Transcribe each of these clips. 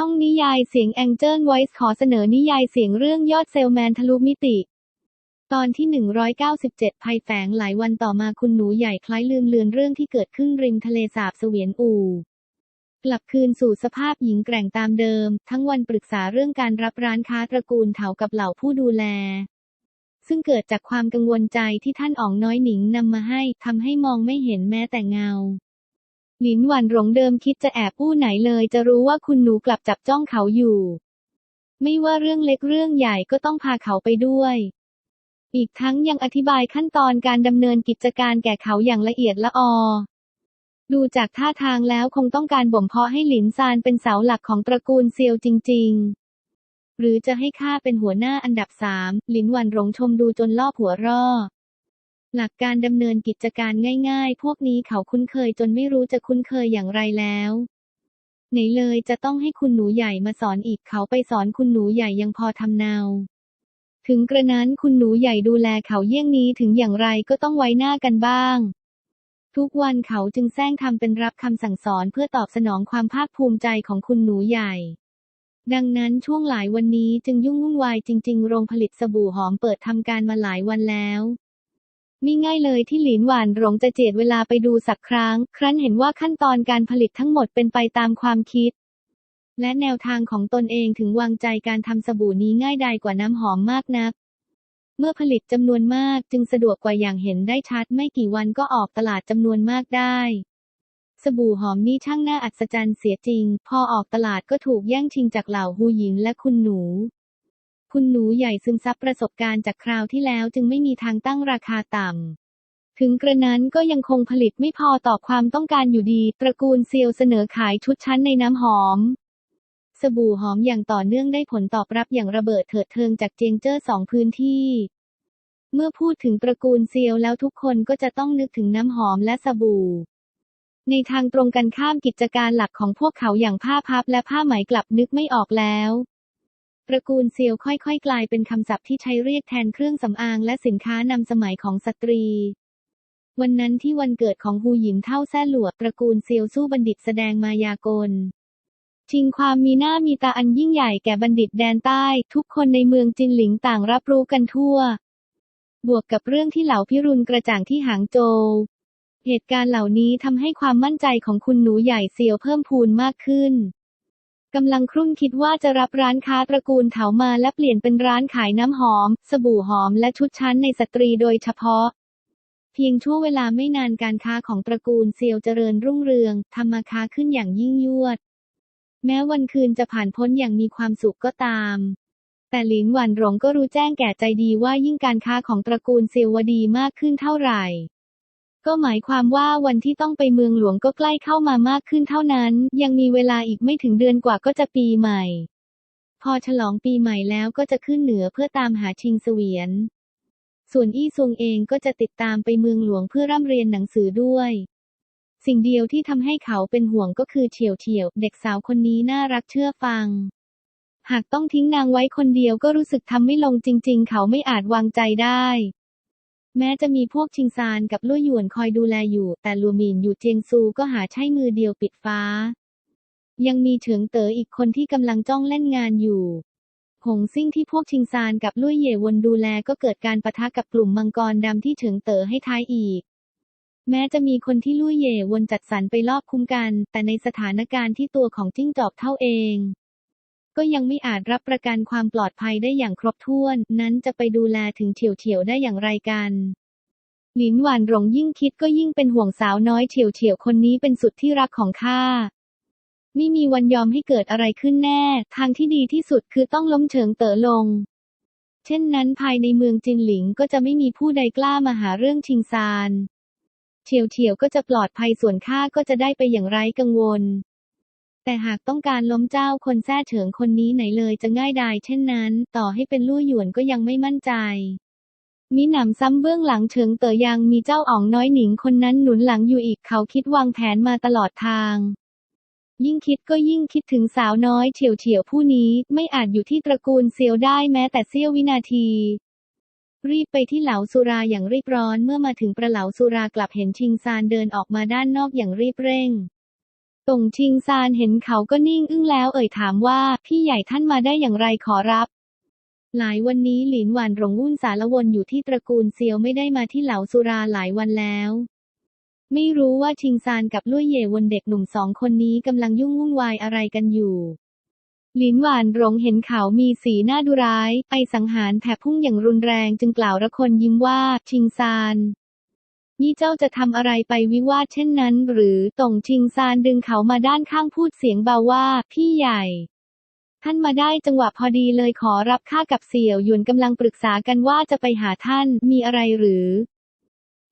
ช่องนิยายเสียง Angel Voice ขอเสนอนิยายเสียงเรื่องยอดเซลแมนทะลุมิติ ตอนที่ 197 ภัยแฝงหลายวันต่อมาคุณหนูใหญ่คล้ายลืมเลือนเรื่องที่เกิดขึ้นริมทะเลสาบเสวียนอู่กลับคืนสู่สภาพหญิงแกร่งตามเดิม ทั้งวันปรึกษาเรื่องการรับร้านค้าตระกูลเถากับเหล่าผู้ดูแล ซึ่งเกิดจากความกังวลใจที่ท่านอ๋องน้อยหนิงนำมาให้ทำให้มองไม่เห็นแม้แต่เงา หลินหวันหลงเดิมคิดจะแอบอู้ไหนเลย จะรู้ว่าคุณหนูกลับจับจ้องเขาอยู่ ไม่ว่าเรื่องเล็กเรื่องใหญ่ก็ต้องพาเขาไปด้วย อีกทั้งยังอธิบายขั้นตอนการดำเนินกิจการแก่เขาอย่างละเอียดละออ ดูจากท่าทางแล้วคงต้องการบ่มเพาะให้หลินซานเป็นเสาหลักของตระกูลเซียวจริง ๆ หรือจะให้ข้าเป็นหัวหน้าอันดับสามหลินหวันหลงชมดูจนรอบหัวร่อ หลักการดำเนินกิจการง่ายๆ พวกนี้เขาคุ้นเคยจนไม่รู้จะคุ้นเคยอย่างไรแล้วไหนเลยจะต้องให้คุณหนูใหญ่มาสอนอีกเขาไปสอนคุณหนูใหญ่ยังพอทำเนา ถึงกระนั้นคุณหนูใหญ่ดูแลเขาเยี่ยงนี้ถึงอย่างไรก็ต้องไว้หน้ากันบ้าง ทุกวันเขาจึงแซงทำเป็นรับคำสั่งสอนเพื่อตอบสนองความภาคภูมิใจของคุณหนูใหญ่ ดังนั้นช่วงหลายวันนี้จึงยุ่งวุ่นวายจริง ๆ โรงผลิตสบู่หอมเปิดทำการมาหลายวันแล้ว มิง่ายเลยที่หลินหวานหลงจะเจดเวลาไปดูสักครั้ง ครั้นเห็นว่าขั้นตอนการผลิตทั้งหมดเป็นไปตามความคิด และแนวทางของตนเองถึงวางใจการทำสบู่นี้ง่ายดายกว่าน้ำหอมมากนัก เมื่อผลิตจำนวนมากจึงสะดวกกว่าอย่างเห็นได้ชัด ไม่กี่วันก็ออกตลาดจำนวนมากได้ สบู่หอมนี่ช่างน่าอัศจรรย์เสียจริง พอออกตลาดก็ถูกแย่งชิงจากเหล่าฮูหยินและคุณหนู คุณหนูใหญ่ซึมซับประสบการณ์จากคราวที่แล้วจึงไม่มีทางตั้งราคาต่ำ ถึงกระนั้นก็ยังคงผลิตไม่พอต่อความต้องการอยู่ดี ตระกูลเซียวเสนอขายชุดชั้นในน้ำหอม สบู่หอมอย่างต่อเนื่องได้ผลตอบรับอย่างระเบิดเถิดเทิงจากเจงเจ้อสองพื้นที่ เมื่อพูดถึงตระกูลเซียวแล้วทุกคนก็จะต้องนึกถึงน้ำหอมและสบู่ในทางตรงกันข้ามกิจการหลักของพวกเขาอย่างผ้าพับและผ้าไหมกลับนึกไม่ออกแล้ว ตระกูลเซียวค่อย ๆ กลายเป็นคำศัพท์ที่ใช้เรียกแทนเครื่องสำอางและสินค้านำสมัยของสตรี วันนั้นที่วันเกิดของฮูหยินเท่าแซ่หลวกตระกูลเซียวสู้บัณฑิตแสดงมายากลชิงความมีหน้ามีตาอันยิ่งใหญ่แก่บัณฑิตแดนใต้ ทุกคนในเมืองจินหลิงต่างรับรู้กันทั่ว บวกกับเรื่องที่เหล่าพิรุณกระจ่างที่หางโจวเหตุการณ์เหล่านี้ทำให้ความมั่นใจของคุณหนูใหญ่เซียวเพิ่มพูนมากขึ้น กำลังครุ่นคิดว่าจะรับร้านค้าตระกูลเถามาและเปลี่ยนเป็นร้านขายน้ำหอม สบู่หอมและชุดชั้นในสตรีโดยเฉพาะ เพียงชั่วเวลาไม่นานการค้าของตระกูลเซียวเจริญรุ่งเรืองทำมาค้าขึ้นอย่างยิ่งยวด แม้วันคืนจะผ่านพ้นอย่างมีความสุขก็ตาม แต่หลินหวันหลงก็รู้แจ้งแก่ใจดีว่ายิ่งการค้าของตระกูลเซียววดีมากขึ้นเท่าไหร่ ก็หมายความว่าวันที่ต้องไปเมืองหลวงก็ใกล้เข้ามามากขึ้นเท่านั้น ยังมีเวลาอีกไม่ถึงเดือนกว่าก็จะปีใหม่ พอฉลองปีใหม่แล้วก็จะขึ้นเหนือเพื่อตามหาชิงเสวียน ส่วนอี้ซุงเองก็จะติดตามไปเมืองหลวงเพื่อร่ำเรียนหนังสือด้วย สิ่งเดียวที่ทำให้เขาเป็นห่วงก็คือเฉียวเฉียว เด็กสาวคนนี้น่ารักเชื่อฟัง หากต้องทิ้งนางไว้คนเดียวก็รู้สึกทำไม่ลงจริง ๆ เขาไม่อาจวางใจได้ แม้จะมีพวกชิงซานกับลุ่ยหยวนคอยดูแลอยู่ แต่ลัวหมินอยู่เจียงซูก็หาใช่มือเดียวปิดฟ้า ยังมีเฉิงเต๋ออีกคนที่กำลังจ้องเล่นงานอยู่ หงซิ่งที่พวกชิงซานกับลุ่ยเยวนดูแลก็เกิดการปะทะกับกลุ่มมังกรดำที่เฉิงเต๋อให้ท้ายอีก แม้จะมีคนที่ลุ่ยเยวนจัดสรรไปลอบคุ้มกัน แต่ในสถานการณ์ที่ตัวของจิ้งจอกเท่าเอง ก็ยังไม่อาจรับประกันความปลอดภัยได้อย่างครบถ้วน นั้นจะไปดูแลถึงเฉียวเฉียวๆได้อย่างไรกันหลินหวานหลงยิ่งคิดก็ยิ่งเป็นห่วงสาวน้อยเฉียวเฉียวๆคนนี้เป็นสุดที่รักของข้า ไม่มีวันยอมให้เกิดอะไรขึ้นแน่ ทางที่ดีที่สุดคือต้องล้มเฉิงเต๋อลง เช่นนั้นภายในเมืองจินหลิงก็จะไม่มีผู้ใดกล้ามาหาเรื่องชิงซาน เฉียวเฉียวก็จะปลอดภัยส่วนข้าก็จะได้ไปอย่างไร้กังวล แต่หากต้องการล้มเจ้าคนแท้เฉิงคนนี้ไหนเลยจะง่ายดายเช่นนั้น ต่อให้เป็นลู่หยวนก็ยังไม่มั่นใจมิหนำซ้ำเบื้องหลังเฉิงเต๋อยังมีเจ้าอ๋องน้อยหนิงคนนั้นหนุนหลังอยู่อีกเขาคิดวางแผนมาตลอดทาง ยิ่งคิดก็ยิ่งคิดถึงสาวน้อยเฉียวเฉียวผู้นี้ไม่อาจอยู่ที่ตระกูลเซียวได้แม้แต่เสี้ยววินาที รีบไปที่เหลาสุราอย่างรีบร้อนเมื่อมาถึงประเหลาสุรากลับเห็นชิงซานเดินออกมาด้านนอกอย่างรีบเร่ง ตงชิงซานเห็นเขาก็นิ่งอึ้งแล้วเอ่ยถามว่าพี่ใหญ่ท่านมาได้อย่างไรขอรับ หลายวันนี้หลินหวานหลงวุ่นสารวนอยู่ที่ตระกูลเซียวไม่ได้มาที่เหลาสุราหลายวันแล้ว ไม่รู้ว่าชิงซานกับลุ่ยเย่วนเด็กหนุ่มสองคนนี้กำลังยุ่งวุ่นวายอะไรกันอยู่หลินหวานหลงเห็นเขามีสีหน้าดุร้าย ไปสังหารแผ่พุ่งอย่างรุนแรงจึงกล่าวระคนยิ้มว่า ชิงซาน นี่เจ้าจะทำอะไรไปวิวาทเช่นนั้น หรือตงชิงซานดึงเขามาด้านข้างพูดเสียงเบาว่า พี่ใหญ่ ท่านมาได้จังหวะพอดีเลยขอรับค่ากับเสี่ยวหยวนกำลังปรึกษากันว่าจะไปหาท่านมีอะไรหรือ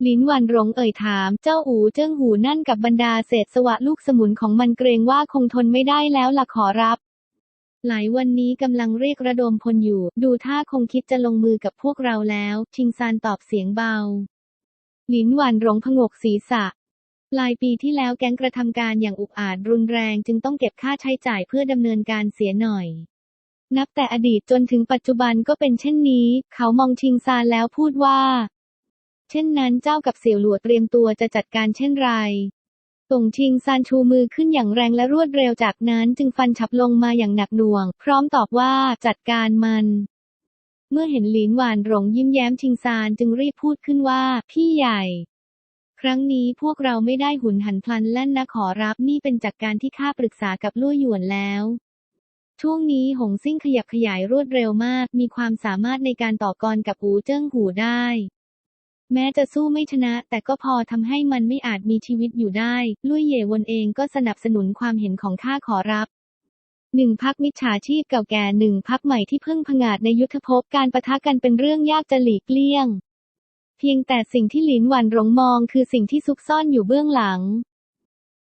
ลินวันหลงเอ่ยถาม เจ้าอูเจิ้งหูนั่นกับบรรดาเศษสวะลูกสมุนของมันเกรงว่าคงทนไม่ได้แล้วล่ะขอรับ หลายวันนี้กำลังเรียกระดมพลอยู่ ดูท่าคงคิดจะลงมือกับพวกเราแล้ว ชิงซานตอบเสียงเบา หลินหวันหลงผงกศีรษะปลายปีที่แล้วแก๊งกระทำการอย่างอุกอาจรุนแรงจึงต้องเก็บค่าใช้จ่ายเพื่อดำเนินการเสียหน่อย นับแต่อดีตจนถึงปัจจุบันก็เป็นเช่นนี้ เขามองชิงซานแล้วพูดว่า เช่นนั้นเจ้ากับเสี่ยวหลวดเตรียมตัวจะจัดการเช่นไรตงชิงซานชูมือขึ้นอย่างแรงและรวดเร็วจากนั้นจึงฟันฉับลงมาอย่างหนักหน่วง พร้อมตอบว่าจัดการมัน เมื่อเห็นหลินหวานหลงยิ้มแย้มชิงซานจึงรีบพูดขึ้นว่า พี่ใหญ่ ครั้งนี้พวกเราไม่ได้หุนหันพลันแล่นนะขอรับนี่เป็นจากการที่ข้าปรึกษากับลู่หยวนแล้ว ช่วงนี้หงซิ่งขยับขยายรวดเร็วมาก มีความสามารถในการต่อกรกับหูเจิ้งหูได้ แม้จะสู้ไม่ชนะ แต่ก็พอทำให้มันไม่อาจมีชีวิตอยู่ได้ ลุยเยวนเองก็สนับสนุนความเห็นของข้าขอรับ หนึ่งพักมิจฉาชีพเก่าแก่หนึ่งพักใหม่ที่เพิ่งผงาดในยุทธภพการประทะกันเป็นเรื่องยากจะหลีกเลี่ยง เพียงแต่สิ่งที่หลินหวันหลงมองคือสิ่งที่ซุกซ่อนอยู่เบื้องหลัง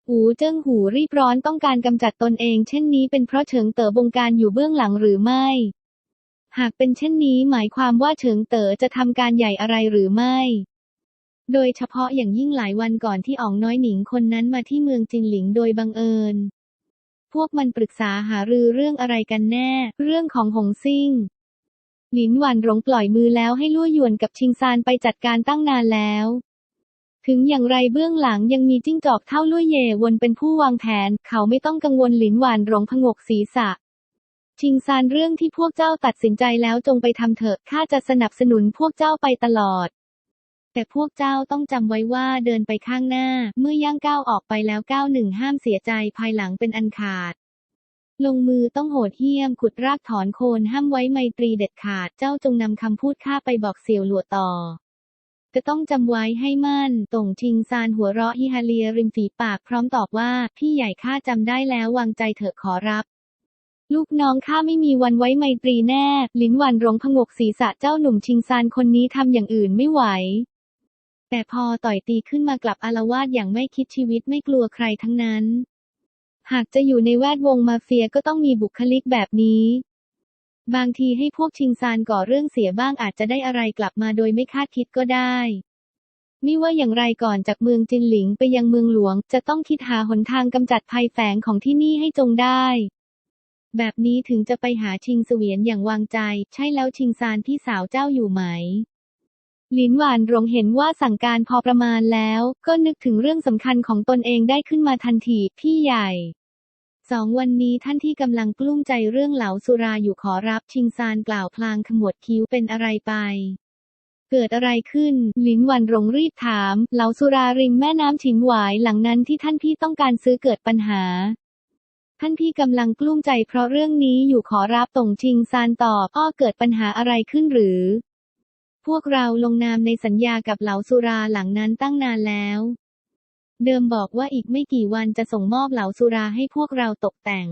หูเจิ้งหูรีบร้อนต้องการกำจัดตนเอง เช่นนี้เป็นเพราะเฉิงเต๋อบงการอยู่เบื้องหลังหรือไม่ หากเป็นเช่นนี้หมายความว่าเฉิงเต๋อจะทำการใหญ่อะไรหรือไม่โดยเฉพาะอย่างยิ่งหลายวันก่อนที่อ๋องน้อยหนิงคนนั้นมาที่เมืองจินหลิงโดยบังเอิญ พวกมันปรึกษาหารือเรื่องอะไรกันแน่ เรื่องของหงซิ่ง หลินหวันหลงปล่อยมือแล้วให้ลู่หยวนกับชิงซานไปจัดการตั้งนานแล้ว ถึงอย่างไรเบื้องหลังยังมีจิ้งจอกเท่าลุ่เย่วนเป็นผู้วางแผน เขาไม่ต้องกังวลหลินหวานหลงผงกศีรษะ ชิงซานเรื่องที่พวกเจ้าตัดสินใจแล้วจงไปทำเถอะข้าจะสนับสนุนพวกเจ้าไปตลอด แต่พวกเจ้าต้องจำไว้ว่าเดินไปข้างหน้า เมื่อย่างก้าวออกไปแล้วก้าวหนึ่งห้ามเสียใจภายหลังเป็นอันขาด ลงมือต้องโหดเหี้ยมขุดรากถอนโคนห้ามไว้ไมตรีเด็ดขาดเจ้าจงนำคำพูดข้าไปบอกเสี่ยวหลัวต่อ จะต้องจำไว้ให้มั่นต่งชิงซานหัวเราะฮิฮาเลียริมฝีปากพร้อมตอบว่าพี่ใหญ่ข้าจำได้แล้ววางใจเถอะขอรับลูกน้องข้าไม่มีวันไว้ไมตรีแน่ ลิ้นวันรงผงกศีรษะเจ้าหนุ่มชิงซานคนนี้ทำอย่างอื่นไม่ไหว แต่พอต่อยตีขึ้นมากลับอารวาสอย่างไม่คิดชีวิตไม่กลัวใครทั้งนั้น หากจะอยู่ในแวดวงมาเฟียก็ต้องมีบุคลิกแบบนี้ บางทีให้พวกชิงซานก่อเรื่องเสียบ้างอาจจะได้อะไรกลับมาโดยไม่คาดคิดก็ได้ไม่ว่าอย่างไรก่อนจากเมืองจินหลิงไปยังเมืองหลวง จะต้องคิดหาหนทางกำจัดภัยแฝงของที่นี่ให้จงได้ แบบนี้ถึงจะไปหาชิงเสวียนอย่างวางใจ ใช่แล้วชิงซานพี่สาวเจ้าอยู่ไหม หลินหวานหลงเห็นว่าสั่งการพอประมาณแล้ว ก็นึกถึงเรื่องสำคัญของตนเองได้ขึ้นมาทันทีพี่ใหญ่สองวันนี้ท่านที่กำลังกลุ้มใจเรื่องเหลาสุราอยู่ขอรับชิงซานกล่าวพลางขมวดคิ้วเป็นอะไรไป เกิดอะไรขึ้น หลินหวันหลงรีบถาม เหลาสุราริมแม่น้ำฉินหวายหลังนั้นที่ท่านพี่ต้องการซื้อเกิดปัญหา ท่านพี่กำลังกลุ้มใจเพราะเรื่องนี้อยู่ขอรับตงชิงซานตอบอ้อเกิดปัญหาอะไรขึ้นหรือ พวกเราลงนามในสัญญากับเหลาสุราหลังนั้นตั้งนานแล้ว เดิมบอกว่าอีกไม่กี่วันจะส่งมอบเหลาสุราให้พวกเราตกแต่ง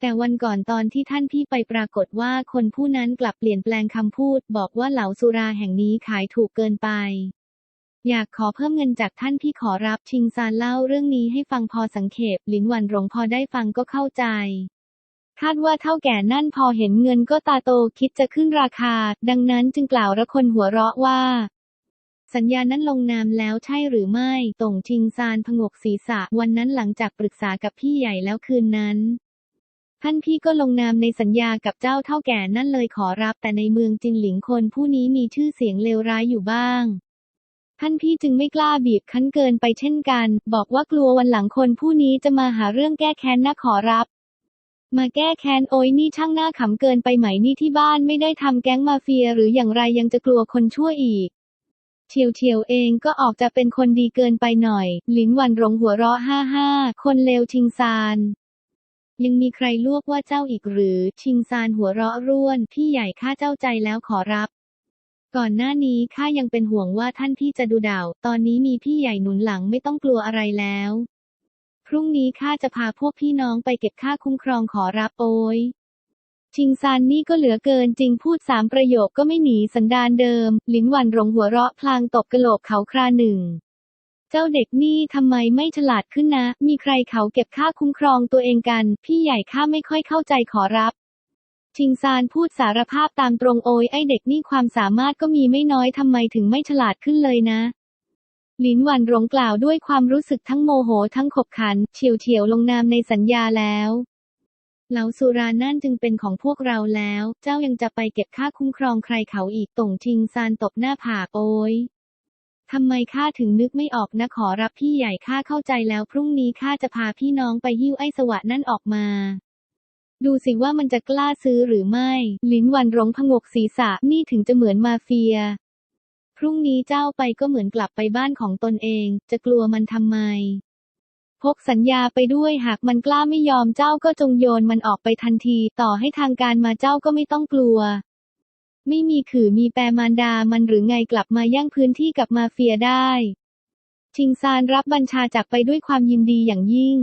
แต่วันก่อนตอนที่ท่านพี่ไปปรากฏว่าคนผู้นั้นกลับเปลี่ยนแปลงคำพูด บอกว่าเหลาสุราแห่งนี้ขายถูกเกินไป อยากขอเพิ่มเงินจากท่านพี่ขอรับชิงซานเล่าเรื่องนี้ให้ฟังพอสังเขปหลินหวันหลงพอได้ฟังก็เข้าใจ คาดว่าเท่าแก่นั่นพอเห็นเงินก็ตาโตคิดจะขึ้นราคา ดังนั้นจึงกล่าวระคนหัวเราะว่า สัญญานั้นลงนามแล้วใช่หรือไม่ตงชิงซานผงกศีรษะวันนั้นหลังจากปรึกษากับพี่ใหญ่แล้วคืนนั้นท่านพี่ก็ลงนามในสัญญากับเจ้าเท่าแก่นั่นเลยขอรับ แต่ในเมืองจินหลิงคนผู้นี้มีชื่อเสียงเลวร้ายอยู่บ้าง ท่านพี่จึงไม่กล้าบีบคั้นเกินไปเช่นกัน บอกว่ากลัววันหลังคนผู้นี้จะมาหาเรื่องแก้แค้นนะขอรับ มาแก้แค้นโอ้ยนี่ช่างหน้าขำเกินไปไหมนี่ที่บ้านไม่ได้ทำแก๊งมาเฟียหรืออย่างไรยังจะกลัวคนชั่วอีกเฉียวเฉียวเองก็ออกจะเป็นคนดีเกินไปหน่อย หลินหวันหลงหัวเราะห้าห้า คนเลวชิงซาน ยังมีใครลวกว่าเจ้าอีกหรือ ชิงซานหัวเราะร่วน พี่ใหญ่ข้าเจ้าใจแล้วขอรับ ก่อนหน้านี้ข้ายังเป็นห่วงว่าท่านพี่จะดูด่าว ตอนนี้มีพี่ใหญ่หนุนหลังไม่ต้องกลัวอะไรแล้ว พรุ่งนี้ข้าจะพาพวกพี่น้องไปเก็บค่าคุ้มครองขอรับโอ้ยชิงซานนี่ก็เหลือเกินจริงพูดสามประโยคก็ไม่หนีสันดานเดิม ลิ้นหวันหลงหัวเราะพลางตบกระโหลกเขาคราหนึ่ง เจ้าเด็กนี่ทำไมไม่ฉลาดขึ้นนะ มีใครเขาเก็บค่าคุ้มครองตัวเองกัน พี่ใหญ่ข้าไม่ค่อยเข้าใจขอรับ ชิงซานพูดสารภาพตามตรงโอยไอเด็กนี่ความสามารถก็มีไม่น้อยทำไมถึงไม่ฉลาดขึ้นเลยนะ ลินหวันหลงกล่าวด้วยความรู้สึกทั้งโมโหทั้งขบขันเฉียวเฉียวลงนามในสัญญาแล้วเหลาสุรานั่นจึงเป็นของพวกเราแล้ว เจ้ายังจะไปเก็บค่าคุ้มครองใครเขาอีกต่งชิงซานตบหน้าผากโอยทำไมข้าถึงนึกไม่ออกนะขอรับพี่ใหญ่ข้าเข้าใจแล้วพรุ่งนี้ข้าจะพาพี่น้องไปหิ้วไอ้สวะนั่นออกมา ดูสิว่ามันจะกล้าซื้อหรือไม่ ลิ้นวันร้งพงกศีรษะนี่ถึงจะเหมือนมาเฟีย พรุ่งนี้เจ้าไปก็เหมือนกลับไปบ้านของตนเอง จะกลัวมันทำไม พกสัญญาไปด้วยหากมันกล้าไม่ยอมเจ้าก็จงโยนมันออกไปทันที ต่อให้ทางการมาเจ้าก็ไม่ต้องกลัว ไม่มีขือมีแปรมารดามันหรือไงกลับมาแย่งพื้นที่กับมาเฟียได้ ชิงซานรับบัญชาจากไปด้วยความยินดีอย่างยิ่ง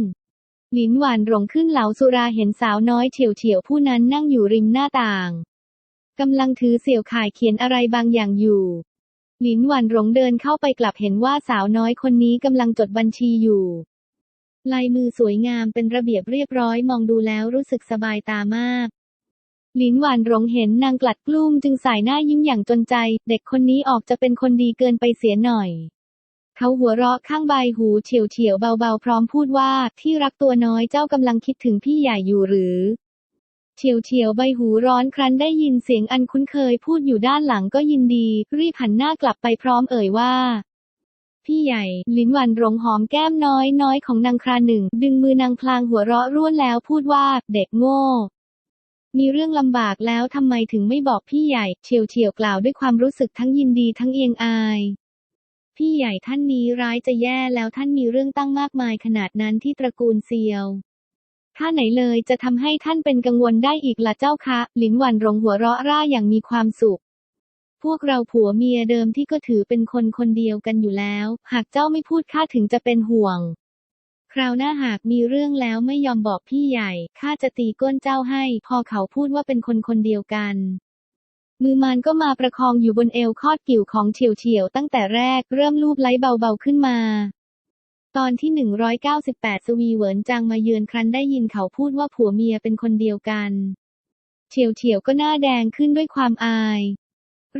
หลินหวานหลงขึ้นเหลาสุราเห็นสาวน้อยเฉียวเฉียวผู้นั้นนั่งอยู่ริมหน้าต่างกำลังถือเสี่ยวข่ายเขียนอะไรบางอย่างอยู่ หลินหวันหลงเดินเข้าไปกลับเห็นว่าสาวน้อยคนนี้กำลังจดบัญชีอยู่ลายมือสวยงามเป็นระเบียบเรียบร้อยมองดูแล้วรู้สึกสบายตามาก หลินหวานหลงเห็นนางกลัดกลุ้มจึงสายหน้ายิ้มอย่างจนใจ เด็กคนนี้ออกจะเป็นคนดีเกินไปเสียหน่อย เขาหัวเราะข้างใบหูเฉียวเฉียวเบาๆ พร้อมพูดว่าที่รักตัวน้อยเจ้ากำลังคิดถึงพี่ใหญ่อยู่หรือ เฉียวเฉียวใบหูร้อนครั้นได้ยินเสียงอันคุ้นเคยพูดอยู่ด้านหลังก็ยินดี รีบหันหน้ากลับไปพร้อมเอ่ยว่า พี่ใหญ่ ลิ้นหวันหลงหอมแก้มน้อยน้อยของนางคราหนึ่ง ดึงมือนางพลางหัวเราะร่วนแล้วพูดว่า เด็กโง่ มีเรื่องลำบากแล้วทำไมถึงไม่บอกพี่ใหญ่ เฉียวเฉียวกล่าวด้วยความรู้สึกทั้งยินดีทั้งเอียงอายพี่ใหญ่ท่านนี้ร้ายจะแย่แล้วท่านมีเรื่องตั้งมากมายขนาดนั้นที่ตระกูลเซียว ถ้าไหนเลยจะทำให้ท่านเป็นกังวลได้อีกล่ะเจ้าคะ หลินหวันหลงหัวเราะร่าอย่างมีความสุข พวกเราผัวเมียเดิมที่ก็ถือเป็นคนคนเดียวกันอยู่แล้ว หากเจ้าไม่พูดข้าถึงจะเป็นห่วง คราวหน้าหากมีเรื่องแล้วไม่ยอมบอกพี่ใหญ่ ข้าจะตีก้นเจ้าให้ พอเขาพูดว่าเป็นคนคนเดียวกัน มือมันก็มาประคองอยู่บนเอวคอดกิ่วของเฉียวเฉียวตั้งแต่แรก เริ่มลูบไล้เบาๆขึ้นมา ตอนที่ 198 สวีเหวินจางมาเยือนครั้นได้ยินเขาพูดว่าผัวเมียเป็นคนเดียวกัน เฉียวเฉียวก็หน้าแดงขึ้นด้วยความอาย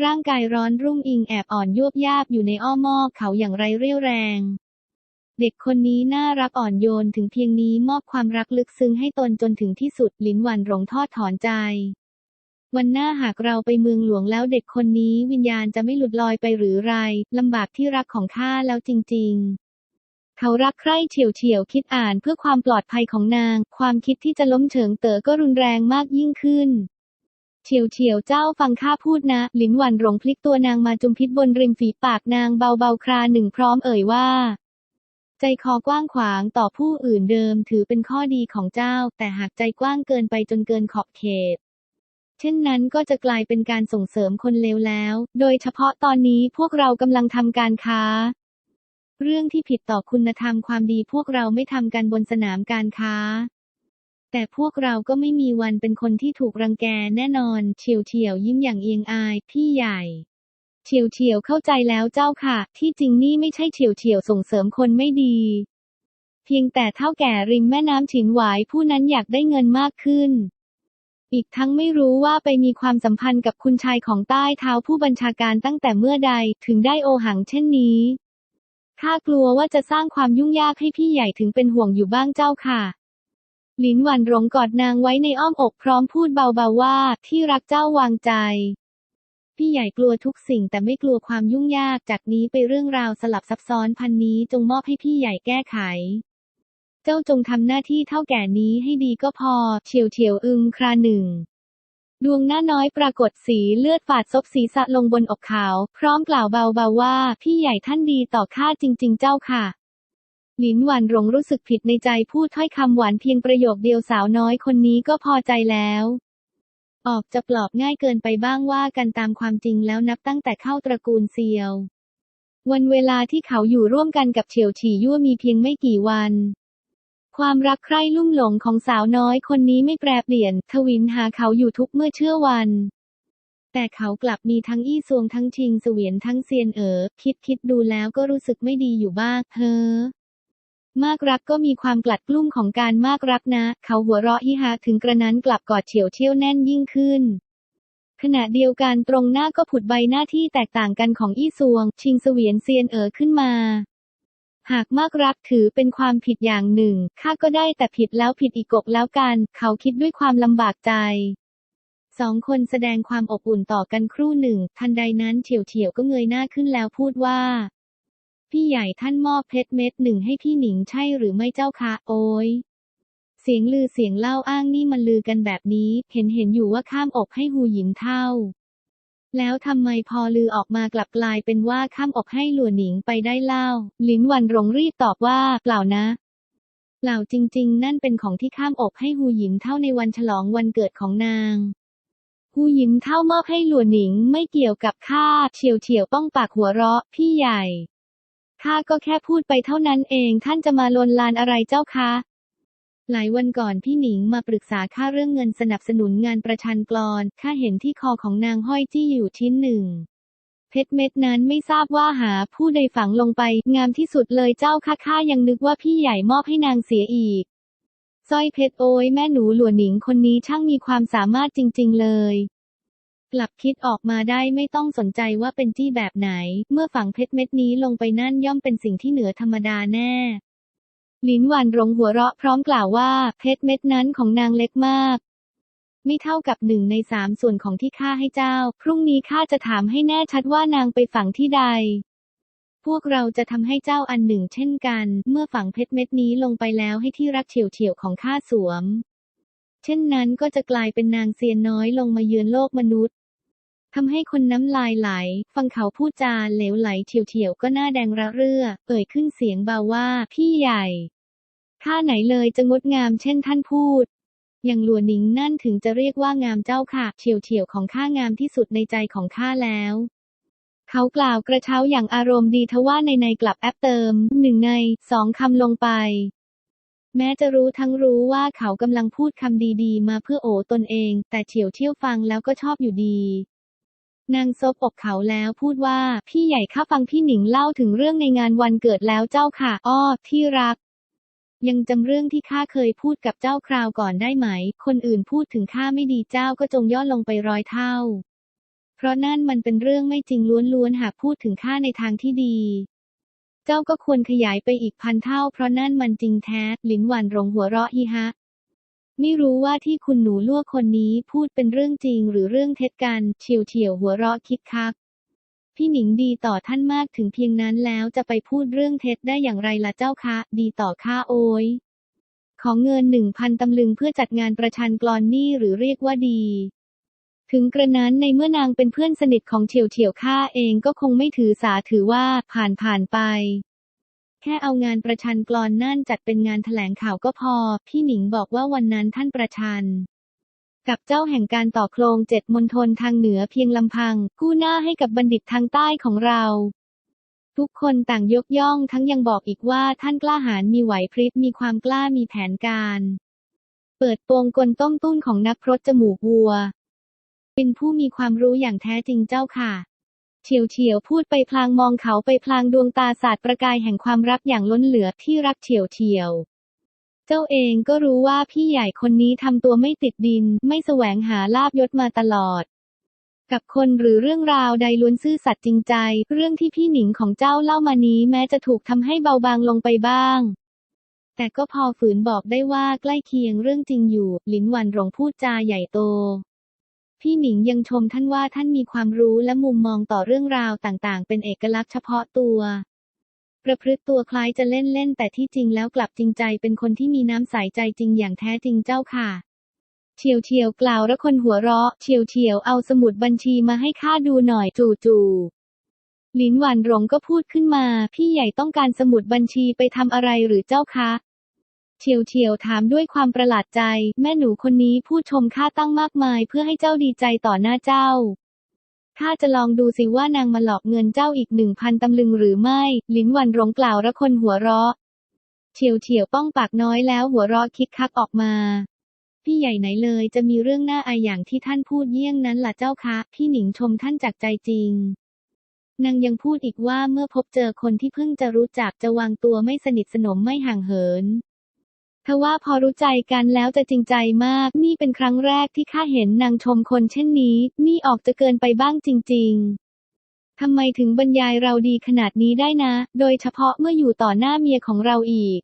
ร่างกายร้อนรุ่งอิงแอบอ่อนยวบยาบอยู่ในอ้อมอกเขาอย่างไรเรี่ยวแรง เด็กคนนี้น่ารักอ่อนโยนถึงเพียงนี้มอบความรักลึกซึ้งให้ตนจนถึงที่สุดลิ้นหวันหลงทอดถอนใจ วันหน้าหากเราไปเมืองหลวงแล้วเด็กคนนี้วิญญาณจะไม่หลุดลอยไปหรือไรลำบากที่รักของข้าแล้วจริง ๆ เขารักใคร่เฉียวเฉียวคิดอ่านเพื่อความปลอดภัยของนาง ความคิดที่จะล้มเฉิงเต๋อก็รุนแรงมากยิ่งขึ้นเฉียวเฉียวเจ้าฟังข้าพูดนะ หลินหวันหลงพลิกตัวนางมาจุมพิษบนริมฝีปากนางเบาๆคราหนึ่งพร้อมเอ่ยว่า ใจคอกว้างขวางต่อผู้อื่นเดิมถือเป็นข้อดีของเจ้า แต่หากใจกว้างเกินไปจนเกินขอบเขต เช่นนั้นก็จะกลายเป็นการส่งเสริมคนเลวแล้ว โดยเฉพาะตอนนี้พวกเรากำลังทำการค้า เรื่องที่ผิดต่อคุณธรรมความดีพวกเราไม่ทำกันบนสนามการค้า แต่พวกเราก็ไม่มีวันเป็นคนที่ถูกรังแกแน่นอน เฉียวเฉียวยิ้มอย่างเอียงอาย พี่ใหญ่ เฉียวเฉียวเข้าใจแล้วเจ้าค่ะ ที่จริงนี่ไม่ใช่เฉียวเฉียวส่งเสริมคนไม่ดี เพียงแต่เท่าแก่ริมแม่น้ำฉินหวายผู้นั้นอยากได้เงินมากขึ้นอีกทั้งไม่รู้ว่าไปมีความสัมพันธ์กับคุณชายของใต้เท้าผู้บัญชาการตั้งแต่เมื่อใดถึงได้โอหังเช่นนี้ ข้ากลัวว่าจะสร้างความยุ่งยากให้พี่ใหญ่ถึงเป็นห่วงอยู่บ้างเจ้าค่ะ หลินหวันหลงกอดนางไว้ในอ้อมอกพร้อมพูดเบาๆว่า ที่รักเจ้าวางใจ พี่ใหญ่กลัวทุกสิ่งแต่ไม่กลัวความยุ่งยากจากนี้ไปเรื่องราวสลับซับซ้อนพันนี้จงมอบให้พี่ใหญ่แก้ไข เจ้าจงทำหน้าที่เท่าแก่นี้ให้ดีก็พอ เฉียวเฉียวอึงคราหนึ่ง ดวงหน้าน้อยปรากฏสีเลือดฝาดซบศีรษะลงบนอกขาว พร้อมกล่าวเบาๆว่า พี่ใหญ่ท่านดีต่อข้าจริง ๆ เจ้าค่ะหลินหวันหลงรู้สึกผิดในใจพูดถ้อยคำหวานเพียงประโยคเดียวสาวน้อยคนนี้ก็พอใจแล้ว ออกจะปลอบง่ายเกินไปบ้างว่ากันตามความจริงแล้วนับตั้งแต่เข้าตระกูลเซียว วันเวลาที่เขาอยู่ร่วมกันกับเฉียวฉี่ยั่วมีเพียงไม่กี่วัน ความรักใคร่ลุ่มหลงของสาวน้อยคนนี้ไม่แปรเปลี่ยน ทวินหาเขาอยู่ทุกเมื่อเชื่อวัน แต่เขากลับมีทั้งอี้ซวงทั้งชิงเสวียนทั้งเซียนเอ๋อคิดคิดดูแล้วก็รู้สึกไม่ดีอยู่บ้างเฮ้อมากรักก็มีความกลัดกลุ้มของการมากรักนะ เขาหัวเราะฮิฮาถึงกระนั้นกลับกอดเฉียวเชี่ยวแน่นยิ่งขึ้น ขณะเดียวกันตรงหน้าก็ผุดใบหน้าที่แตกต่างกันของอี้ซวง ชิงเสวียนเซียนเอ๋อขึ้นมา หากมากรักถือเป็นความผิดอย่างหนึ่งข้าก็ได้แต่ผิดแล้วผิดอีกกกแล้วกัน เขาคิดด้วยความลำบากใจสองคนแสดงความอบอุ่นต่อกันครู่หนึ่ง ทันใดนั้นเฉียวเฉียวก็เงยหน้าขึ้นแล้วพูดว่า พี่ใหญ่ท่านมอบเพชรเม็ดหนึ่งให้พี่หนิงใช่หรือไม่เจ้าคะโอ้ยเสียงลือเสียงเล่าอ้างนี่มันลือกันแบบนี้ เห็นเห็นอยู่ว่าข้ามอกให้หูหยินเท่า แล้วทำไมพอลือออกมากลับกลายเป็นว่าข้ามอกให้หลัวหนิงไปได้เล่า ลินวันหลงรีบตอบว่าเปล่านะเปล่าจริง ๆ นั่นเป็นของที่ข้ามอกให้หูหยินเท่าในวันฉลองวันเกิดของนางหูหยินเท่ามอบให้หลัวหนิงไม่เกี่ยวกับข้าเฉียวเฉียวป้องปากหัวเราะ พี่ใหญ่ข้าก็แค่พูดไปเท่านั้นเองท่านจะมาลนลานอะไรเจ้าคะ หลายวันก่อนพี่หนิงมาปรึกษาข้าเรื่องเงินสนับสนุนงานประชันกลอนข้าเห็นที่คอของนางห้อยจี้อยู่ชิ้นหนึ่ง เพชรเม็ดนั้นไม่ทราบว่าหาผู้ใดฝังลงไป งามที่สุดเลยเจ้าค่ะข้ายังนึกว่าพี่ใหญ่มอบให้นางเสียอีกสร้อยเพชรโอ้ยแม่หนูหลวหนิงคนนี้ช่างมีความสามารถจริง ๆ เลยกลับคิดออกมาได้ไม่ต้องสนใจว่าเป็นจี้แบบไหน เมื่อฝังเพชรเม็ดนี้ลงไปนั่นย่อมเป็นสิ่งที่เหนือธรรมดาแน่ หลินหวานหลงหัวเราะพร้อมกล่าวว่า เพชรเม็ดนั้นของนางเล็กมาก ไม่เท่ากับหนึ่งในสามส่วนของที่ข้าให้เจ้า พรุ่งนี้ข้าจะถามให้แน่ชัดว่านางไปฝังที่ใด พวกเราจะทำให้เจ้าอันหนึ่งเช่นกัน เมื่อฝังเพชรเม็ดนี้ลงไปแล้วให้ที่รักเฉียวเฉียวๆของข้าสวม เช่นนั้นก็จะกลายเป็นนางเซียนน้อยลงมาเยือนโลกมนุษย์ ทำให้คนน้ำลายไหล ฟังเขาพูดจาเหลวไหลเฉียวๆก็หน้าแดงระเรื่อ เอ่ยขึ้นเสียงเบาว่า พี่ใหญ่ข้าไหนเลยจะงดงามเช่นท่านพูดอย่างหลัวนิงนั่นถึงจะเรียกว่างามเจ้าค่ะเฉียวเฉียวของข้างามที่สุดในใจของข้าแล้ว เขากล่าวกระเช้าอย่างอารมณ์ดีทว่าในในกลับแอปเติมหนึ่งในสองคำลงไป แม้จะรู้ทั้งรู้ว่าเขากำลังพูดคำดีๆ มาเพื่อโอตนเอง แต่เฉียวเที่ยวฟังแล้วก็ชอบอยู่ดี นางซบอกเขาแล้วพูดว่า พี่ใหญ่ข้าฟังพี่หนิงเล่าถึงเรื่องในงานวันเกิดแล้วเจ้าค่ะ อ้อ ที่รัก ยังจำเรื่องที่ข้าเคยพูดกับเจ้าคราวก่อนได้ไหม คนอื่นพูดถึงข้าไม่ดีเจ้าก็จงย่อลงไปร้อยเท่า เพราะนั่นมันเป็นเรื่องไม่จริงล้วนๆหากพูดถึงข้าในทางที่ดี เจ้าก็ควรขยายไปอีกพันเท่า เพราะนั่นมันจริงแท้ หลินหวันหลงหัวเราะฮิฮะ ไม่รู้ว่าที่คุณหนูลั่วคนนี้พูดเป็นเรื่องจริงหรือเรื่องเท็จกันเฉียวเฉียวหัวเราะคิกคัก พี่หนิงดีต่อท่านมากถึงเพียงนั้นแล้วจะไปพูดเรื่องเท็จได้อย่างไรล่ะเจ้าคะ ดีต่อข้าโอยของเงินหนึ่งพันตำลึงเพื่อจัดงานประชันกลอนนี่หรือเรียกว่าดี ถึงกระนั้นในเมื่อนางเป็นเพื่อนสนิทของเฉียวเฉียวข้าเองก็คงไม่ถือสาถือว่าผ่านผ่านไป แค่เอางานประชันกลอนนั่นจัดเป็นงานแถลงข่าวก็พอ พี่หนิงบอกว่าวันนั้นท่านประชัน กับเจ้าแห่งการต่อโครงเจ็ดมณฑลทางเหนือเพียงลำพัง กู้หน้าให้กับบัณฑิตทางใต้ของเรา ทุกคนต่างยกย่องทั้งยังบอกอีกว่าท่านกล้าหาญมีไหวพริบมีความกล้ามีแผนการ เปิดโปงกลต้มตุ้นของนักพรตจมูกวัว เป็นผู้มีความรู้อย่างแท้จริงเจ้าค่ะ เฉียวเฉียวพูดไปพลางมองเขาไปพลางดวงตาสาดประกายแห่งความรักอย่างล้นเหลือที่รักเฉียวเฉียว เจ้าเองก็รู้ว่าพี่ใหญ่คนนี้ทำตัวไม่ติดดิน ไม่แสวงหาลาบยศมาตลอด กับคนหรือเรื่องราวใดล้วนซื่อสัตย์จริงใจ เรื่องที่พี่หนิงของเจ้าเล่ามานี้แม้จะถูกทำให้เบาบางลงไปบ้าง แต่ก็พอฝืนบอกได้ว่าใกล้เคียงเรื่องจริงอยู่ หลินวันหลงพูดจาใหญ่โต พี่หนิงยังชมท่านว่าท่านมีความรู้และมุมมองต่อเรื่องราวต่างๆ เป็นเอกลักษณ์เฉพาะตัว ประพฤติตัวคล้ายจะเล่นๆแต่ที่จริงแล้วกลับจริงใจเป็นคนที่มีน้ำใสใจจริงอย่างแท้จริงเจ้าค่ะ เฉียวเฉียวกล่าวและคนหัวเราะ เฉียวเฉียวเอาสมุดบัญชีมาให้ข้าดูหน่อยจู่จู่หลินหวานหลงก็พูดขึ้นมา พี่ใหญ่ต้องการสมุดบัญชีไปทำอะไรหรือเจ้าคะ เฉียวเฉียวถามด้วยความประหลาดใจ แม่หนูคนนี้พูดชมข้าตั้งมากมายเพื่อให้เจ้าดีใจต่อหน้าเจ้าข้าจะลองดูสิว่านางมาหลอกเงินเจ้าอีกหนึ่งพันตำลึงหรือไม่ลินวันหลงกล่าวและคนหัวเราะ เฉียวเฉียวป้องปากน้อยแล้วหัวเราะคิกคักออกมา พี่ใหญ่ไหนเลยจะมีเรื่องน่าอายอย่างที่ท่านพูดเยี่ยงนั้นล่ะเจ้าคะ พี่หนิงชมท่านจากใจจริงนางยังพูดอีกว่าเมื่อพบเจอคนที่เพิ่งจะรู้จักจะวางตัวไม่สนิทสนมไม่ห่างเหิน ทว่าพอรู้ใจกันแล้วจะจริงใจมาก นี่เป็นครั้งแรกที่ข้าเห็นนางชมคนเช่นนี้ นี่ออกจะเกินไปบ้างจริง ๆทำไมถึงบรรยายเราดีขนาดนี้ได้นะ โดยเฉพาะเมื่ออยู่ต่อหน้าเมียของเราอีก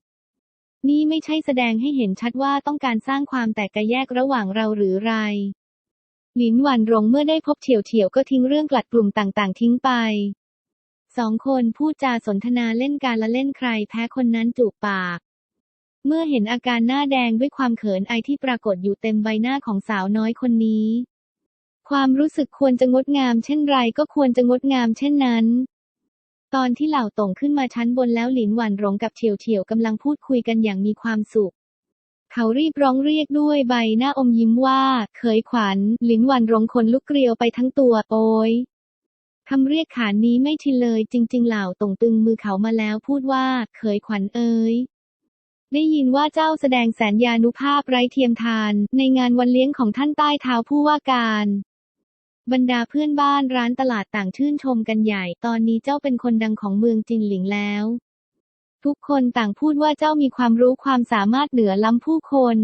นี่ไม่ใช่แสดงให้เห็นชัดว่าต้องการสร้างความแตกแยกระหว่างเราหรือไร หลินหวันหลงเมื่อได้พบเฉียวเฉียวก็ทิ้งเรื่องกลัดกลุ่มต่างๆ ทิ้งไป สองคนพูดจาสนทนาเล่นการละเล่นใครแพ้คนนั้นจูบปาก เมื่อเห็นอาการหน้าแดงด้วยความเขินอายที่ปรากฏอยู่เต็มใบหน้าของสาวน้อยคนนี้ ความรู้สึกควรจะงดงามเช่นไรก็ควรจะงดงามเช่นนั้น ตอนที่เหล่าตงขึ้นมาชั้นบนแล้วหลินหวันหลงกับเฉียวเฉียวกำลังพูดคุยกันอย่างมีความสุข เขารีบร้องเรียกด้วยใบหน้าอมยิ้มว่าเขยขวัญหลินหวันหลงขนลุกเกลียวไปทั้งตัวโอยคำเรียกขานนี้ไม่ชินเลย จริง ๆ เหล่าตงตึงมือเขามาแล้วพูดว่าเขยขวัญเอ๋ย ได้ยินว่าเจ้าแสดงแสนยานุภาพไร้เทียมทาน ในงานวันเลี้ยงของท่านใต้เท้าผู้ว่าการ บรรดาเพื่อนบ้านร้านตลาดต่างชื่นชมกันใหญ่ ตอนนี้เจ้าเป็นคนดังของเมืองจินหลิงแล้ว ทุกคนต่างพูดว่าเจ้ามีความรู้ความสามารถเหนือล้ำผู้คน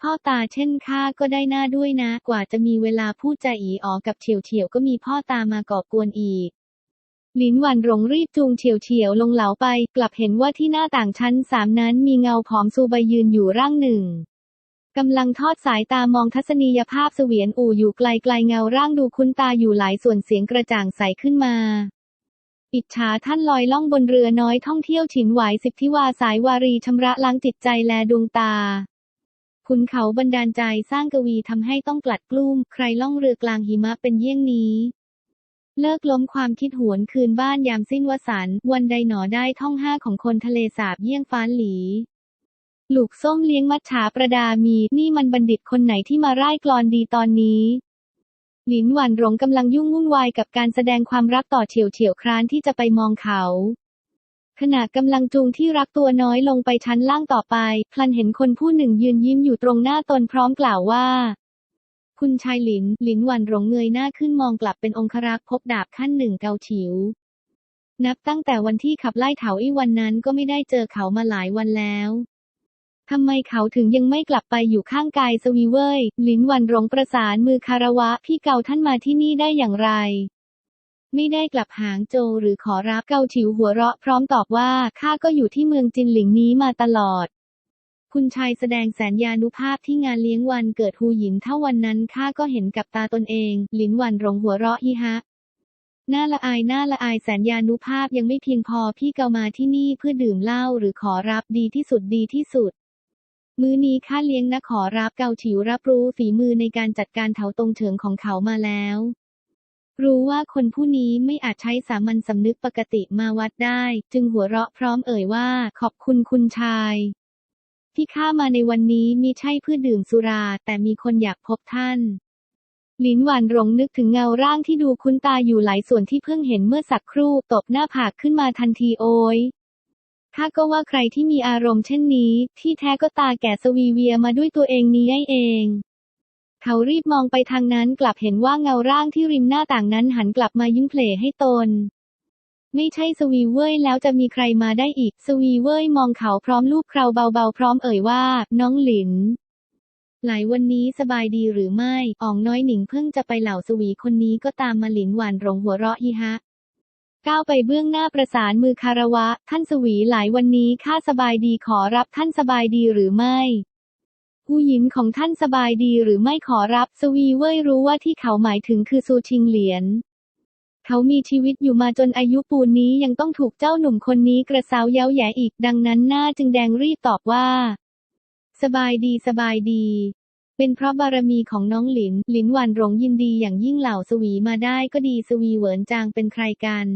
พ่อตาเช่นข้าก็ได้หน้าด้วยนะ กว่าจะมีเวลาพูดจาอีอ๋อกับเฉียวเฉียวก็มีพ่อตามาก่อกวนอีก หลินหวันหลงรีบจูงเฉียวเฉียวลงเหลาไป กลับเห็นว่าที่หน้าต่างชั้นสามนั้นมีเงาผอมซูใบยืนอยู่ร่างหนึ่งกำลังทอดสายตามองทัศนียภาพเสวียนอู่อยู่ไกลๆเงาร่างดูคุ้นตาอยู่หลายส่วนเสียงกระจ่างใสขึ้นมาอิจฉาท่านลอยล่องบนเรือน้อยท่องเที่ยวฉินไหวสิบทิวาสายวารีชำระล้างจิตใจแลดวงตาขุนเขาบันดาลใจสร้างกวีทำให้ต้องกลัดกลุ้มใครล่องเรือกลางหิมะเป็นเยี่ยงนี้ เลิกล้มความคิดหวนคืนบ้านยามสิ้นวสันวันใดหนอได้ท่องห้าของคนทะเลสาบเยี่ยงฟ้านหลีลูกส้มเลี้ยงมัจฉาประดามีนี่มันบัณฑิตคนไหนที่มาไร่กลอนดีตอนนี้ หลินหวันหลงกำลังยุ่งวุ่นวายกับการแสดงความรักต่อเฉียวเฉียวครานที่จะไปมองเขา ขณะกำลังจูงที่รักตัวน้อยลงไปชั้นล่างต่อไป พลันเห็นคนผู้หนึ่งยืนยิ้มอยู่ตรงหน้าตนพร้อมกล่าวว่า คุณชายหลิน หลินหวันหลงเงยหน้าขึ้นมองกลับเป็นองครักษ์พบดาบขั้นหนึ่งเกาฉิว นับตั้งแต่วันที่ขับไล่เถาอี้วันนั้นก็ไม่ได้เจอเขามาหลายวันแล้วทำไมเขาถึงยังไม่กลับไปอยู่ข้างกายสวีเว่ยหลินวันหลงประสานมือคารวะ พี่เกาท่านมาที่นี่ได้อย่างไร ไม่ได้กลับหางโจหรือขอรับเกาฉิวหัวเราะพร้อมตอบว่าข้าก็อยู่ที่เมืองจินหลิงนี้มาตลอด คุณชายแสดงแสนยานุภาพที่งานเลี้ยงวันเกิดฮูหยินเท่าวันนั้นข้าก็เห็นกับตาตนเอง หลินหวันหลงหัวเราะฮิฮะน้าละอายน้าละอายแสนยานุภาพยังไม่เพียงพอพี่เกามาที่นี่เพื่อดื่มเหล้าหรือขอรับดีที่สุดดีที่สุด มื้อนี้ข้าเลี้ยงนะขอรับเกาฉิวรับรู้ฝีมือในการจัดการเถาตรงเฉิงของเขามาแล้ว รู้ว่าคนผู้นี้ไม่อาจใช้สามัญสำนึกปกติมาวัดได้ จึงหัวเราะพร้อมเอ่ยว่า ขอบคุณคุณชาย ที่ข้ามาในวันนี้มิใช่เพื่อดื่มสุรา แต่มีคนอยากพบท่านหลินหวานหลงนึกถึงเงาร่างที่ดูคุ้นตาอยู่หลายส่วนที่เพิ่งเห็นเมื่อสักครู่ตบหน้าผากขึ้นมาทันทีโอยข้าก็ว่าใครที่มีอารมณ์เช่นนี้ ที่แท้ก็ตาแก่สวีเวียมาด้วยตัวเองนี้เอง เขารีบมองไปทางนั้นกลับเห็นว่าเงาร่างที่ริมหน้าต่างนั้นหันกลับมายิ้มเพลให้ตน ไม่ใช่สวีเว่ยแล้วจะมีใครมาได้อีก สวีเว่ยมองเขาพร้อมลูบเคราเบาๆ พร้อมเอ่ยว่า น้องหลิน หลายวันนี้สบายดีหรือไม่อ๋องน้อยหนิงเพิ่งจะไปเหล่าสวีคนนี้ก็ตามมาหลินหวานหลงหัวเราะฮิฮะ ก้าวไปเบื้องหน้าประสานมือคารวะ ท่านสวีหลายวันนี้ข้าสบายดีขอรับท่านสบายดีหรือไม่หูหยินของท่านสบายดีหรือไม่ขอรับ สวีเว่ยรู้ว่าที่เขาหมายถึงคือซูชิงเหลียน เขามีชีวิตอยู่มาจนอายุปูนนี้ยังต้องถูกเจ้าหนุ่มคนนี้กระเซาเย้าแย่อีก ดังนั้นหน้าจึงแดงรีบตอบว่า สบายดีสบายดี เป็นเพราะบารมีของน้องหลิน หลินหวันหลงยินดีอย่างยิ่งเหล่าสวีมาได้ก็ดีสวีเหวินจางเป็นใครกัน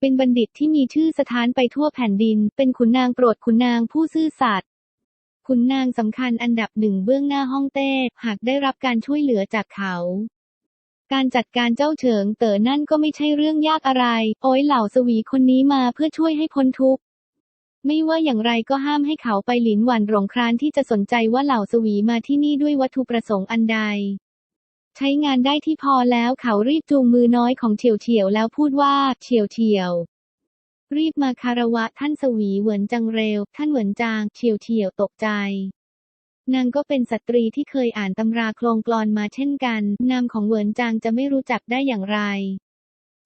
เป็นบัณฑิตที่มีชื่อสถานไปทั่วแผ่นดิน เป็นขุนนางโปรดขุนนางผู้ซื่อสัตย์ ขุนนางสำคัญอันดับหนึ่งเบื้องหน้าห้องเต้ หากได้รับการช่วยเหลือจากเขา การจัดการเจ้าเฉิงเต๋อนั่นก็ไม่ใช่เรื่องยากอะไร โอ้ยเหล่าสวีคนนี้มาเพื่อช่วยให้พ้นทุกข์ ไม่ว่าอย่างไรก็ห้ามให้เขาไปหลินหวันหลงครานที่จะสนใจว่าเหล่าสวีมาที่นี่ด้วยวัตถุประสงค์อันใด ใช้งานได้ที่พอแล้วเขารีบจูงมือน้อยของเฉียวเฉียวแล้วพูดว่าเฉียวเฉียวรีบมาคารวะท่านสวีเหวินจังเร็ว ท่านเหวินจางเฉียวเฉียวตกใจ นางก็เป็นสตรีที่เคยอ่านตำราโครงกลอนมาเช่นกัน นามของเหวินจางจะไม่รู้จักได้อย่างไร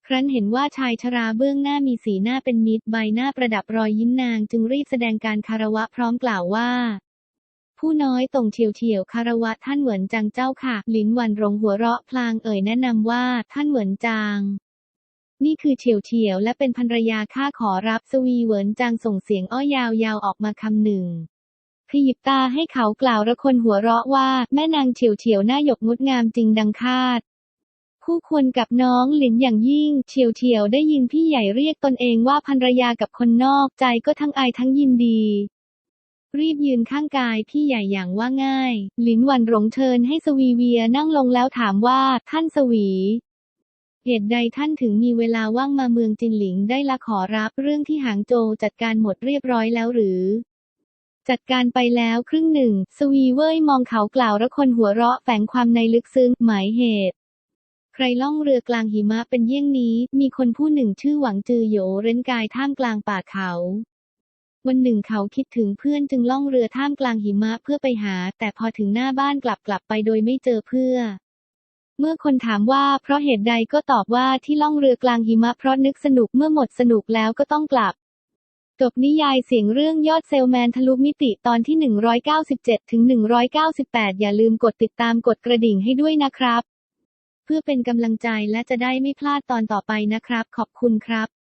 ครั้นเห็นว่าชายชราเบื้องหน้ามีสีหน้าเป็นมิตรใบหน้าประดับรอยยิ้มนางจึงรีบแสดงการคารวะพร้อมกล่าวว่า ผู้น้อยตรงเฉียวเฉียวคารวะท่านเหวินจางเจ้าค่ะ ลินวันหลงหัวเราะพลางเอ่ยแนะนำว่าท่านเหวินจางนี่คือเฉียวเฉียวและเป็นภรรยาข้าขอรับสวีเหวินจางส่งเสียงอ้อยาวๆออกมาคำหนึ่ง ขยิบตาให้เขากล่าวระคนหัวเราะว่า แม่นางเฉียวเฉียวหน้าหยกงดงามจริงดังคาด คู่ควรกับน้องหลินอย่างยิ่ง เฉียวเฉียวได้ยินพี่ใหญ่เรียกตนเองว่าภรรยากับคนนอกใจก็ทั้งอายทั้งยินดี รีบยืนข้างกายพี่ใหญ่อย่างว่าง่าย หลินวันหลงเชิญให้สวีเวียนั่งลงแล้วถามว่าท่านสวีเหตุใดท่านถึงมีเวลาว่างมาเมืองจินหลิงได้ละขอรับเรื่องที่หางโจวจัดการหมดเรียบร้อยแล้วหรือ จัดการไปแล้วครึ่งหนึ่ง สวีเว่ยมองเขากล่าวระคนหัวเราะแฝงความในลึกซึ้งหมายเหตุ ใครล่องเรือกลางหิมะเป็นเยี่ยงนี้ มีคนผู้หนึ่งชื่อหวังจือโยเร้นกายท่ามกลางป่าเขา วันหนึ่งเขาคิดถึงเพื่อนจึงล่องเรือท่ามกลางหิมะเพื่อไปหา แต่พอถึงหน้าบ้านกลับกลับไปโดยไม่เจอเพื่อเมื่อคนถามว่าเพราะเหตุใดก็ตอบว่าที่ล่องเรือกลางหิมะเพราะนึกสนุกเมื่อหมดสนุกแล้วก็ต้องกลับ จบนิยายเสียงเรื่องยอดเซลแมนทะลุมิติตอนที่ 197 ถึง 198 อย่าลืมกดติดตามกดกระดิ่งให้ด้วยนะครับ เพื่อเป็นกำลังใจและจะได้ไม่พลาดตอนต่อไปนะครับ ขอบคุณครับ